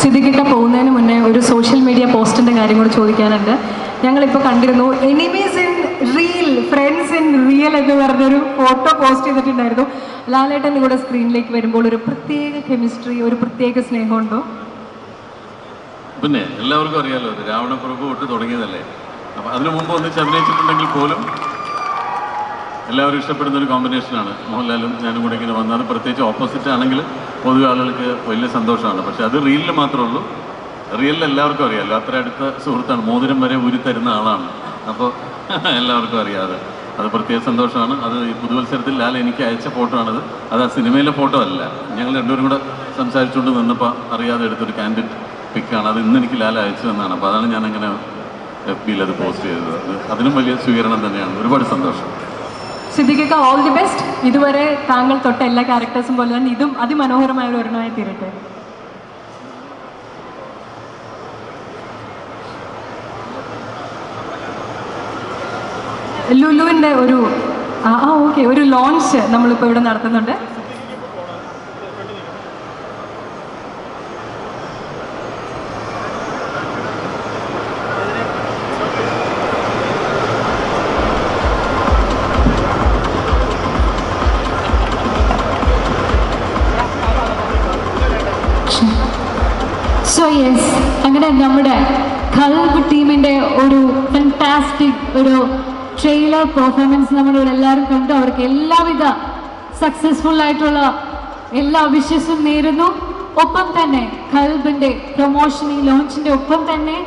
സിദ്ദിഖിക്ക പോകുന്നതിന് മുന്നേ ഒരു സോഷ്യൽ മീഡിയ പോസ്റ്റിന്റെ കാര്യം കൂടി ചോദിക്കാനുണ്ട്. ഞങ്ങളിപ്പോൾ കണ്ടിരുന്നു enemies in real friends in real എന്ന് പറഞ്ഞൊരു ഫോട്ടോ പോസ്റ്റ് ചെയ്തിട്ടുണ്ടായിരുന്നു. ലാലേട്ടൻ കൂടെ സ്ക്രീനിലേക്ക് വരുമ്പോൾ ഒരു പ്രത്യേക കെമിസ്ട്രി ഒരു പ്രത്യേക സ്നേഹമുണ്ടോ? പിന്നെ എല്ലാവർക്കും അറിയാലോ രാവണ പ്രഭു തൊട്ട് തുടങ്ങിയതല്ലേ? അപ്പൊ അതിനു മുമ്പ് ഒന്നിച്ച് അഭിനയിച്ചിട്ടുണ്ടെങ്കിൽ പോലും എല്ലാവരും ഇഷ്ടപ്പെടുന്ന ഒരു കോമ്പിനേഷനാണ് മോഹൻലാലും ഞാനും കൂടെ ഇങ്ങനെ വന്നത് പ്രത്യേകിച്ച് ഓപ്പോസിറ്റ് ആണെങ്കിൽ പൊതുവെ ആളുകൾക്ക് വലിയ സന്തോഷമാണ്. പക്ഷെ അത് റീലിൽ മാത്രമേ ഉള്ളൂ. റിയലിൽ എല്ലാവർക്കും അറിയാമല്ലോ അത്ര അടുത്ത സുഹൃത്താണ്. മോതിരം വരെ ഊരി തരുന്ന ആളാണ്. അപ്പോൾ എല്ലാവർക്കും അറിയാതെ അത്. പ്രത്യേക സന്തോഷമാണ്. അത് ഈ പുതുവത്സരത്തിൽ ലാൽ എനിക്ക് അയച്ച ഫോട്ടോ ആണത് അത് ആ സിനിമയിലെ ഫോട്ടോ അല്ല. ഞങ്ങൾ രണ്ടുപേരും കൂടെ സംസാരിച്ചുകൊണ്ട് നിന്നപ്പോൾ അറിയാതെ എടുത്തൊരു കാൻഡിഡ് പിക്കാണ് അത് ഇന്ന് എനിക്ക് ലാൽ അയച്ചു എന്നാണ് അപ്പോൾ അതാണ് ഞാൻ അങ്ങനെ എഫ് ബിയിൽ അത് പോസ്റ്റ് ചെയ്തത്. അത് അതിനും വലിയ സ്വീകരണം തന്നെയാണ്. ഒരുപാട് സന്തോഷം. സിദ്ദിഖിക്ക ഓൾ ദി ബെസ്റ്റ് ഇതുവരെ താങ്കൾ തൊട്ട എല്ലാ ക്യാരക്ടേഴ്സും പോലെ തന്നെ ഇതും അതിമനോഹരമായ ഒരു ഒരെണ്ണമായി തീരട്ടെ. ലുലുവിന്റെ ഒരു ആ ഓക്കെ ഒരു ലോഞ്ച് നമ്മളിപ്പോൾ ഇവിടെ നടത്തുന്നുണ്ട്. സോ യെസ് അങ്ങനെ നമ്മുടെ ഖൽബ് ടീമിന്റെ ഒരു ഫാന്റാസ്റ്റിക് ഒരു ട്രെയിലർ പെർഫോമൻസ് നമ്മളിവിടെ എല്ലാവരും കണ്ടു. അവർക്ക് എല്ലാവിധ സക്സസ്ഫുൾ ആയിട്ടുള്ള എല്ലാ വിഷസും നേരുന്നു. ഒപ്പം തന്നെ കൽബിന്റെ പ്രൊമോഷൻ ഈ ലോഞ്ചിന്റെ ഒപ്പം തന്നെ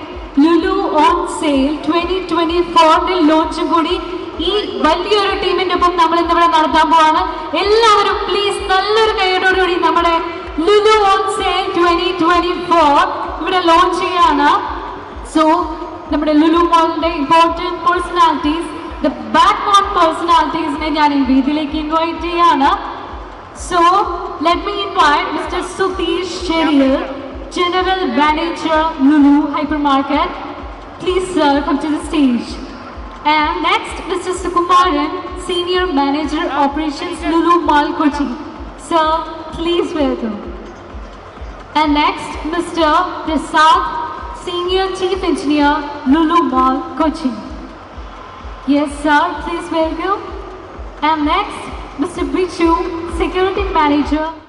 Lulu on sale twenty twenty ഫോറിന്റെ ലോഞ്ചും കൂടി ഈ വലിയൊരു ടീമിന്റെ ഒപ്പം നമ്മൾ ഇന്നിവിടെ നടത്താൻ പോവാണ്. എല്ലാവരും പ്ലീസ് നല്ലൊരു കൈയോടുകൂടി നമ്മുടെ Lulu on sale twenty twenty four ഇവിടെ ലോഞ്ച് ചെയ്യാണ് സോ നമ്മുടെ Lulu മോളിന്റെ important personalities the backbone പേഴ്സണാലിറ്റീസിനെ ഞാൻ ഈ വേദിയിലേക്ക് ഇൻവൈറ്റ് ചെയ്യാണ് so let me invite mister Sutheesh Cheriyal general manager Lulu hypermarket please sir come to the stage And next, Mr. Sukumaran, Senior Manager Operations Lulu Mall Kochi. Sir, please welcome. And next, Mr. Prasad, Senior Chief Engineer Lulu Mall Kochi. Yes, sir, please welcome. And next, Mr. Bichu, Security Manager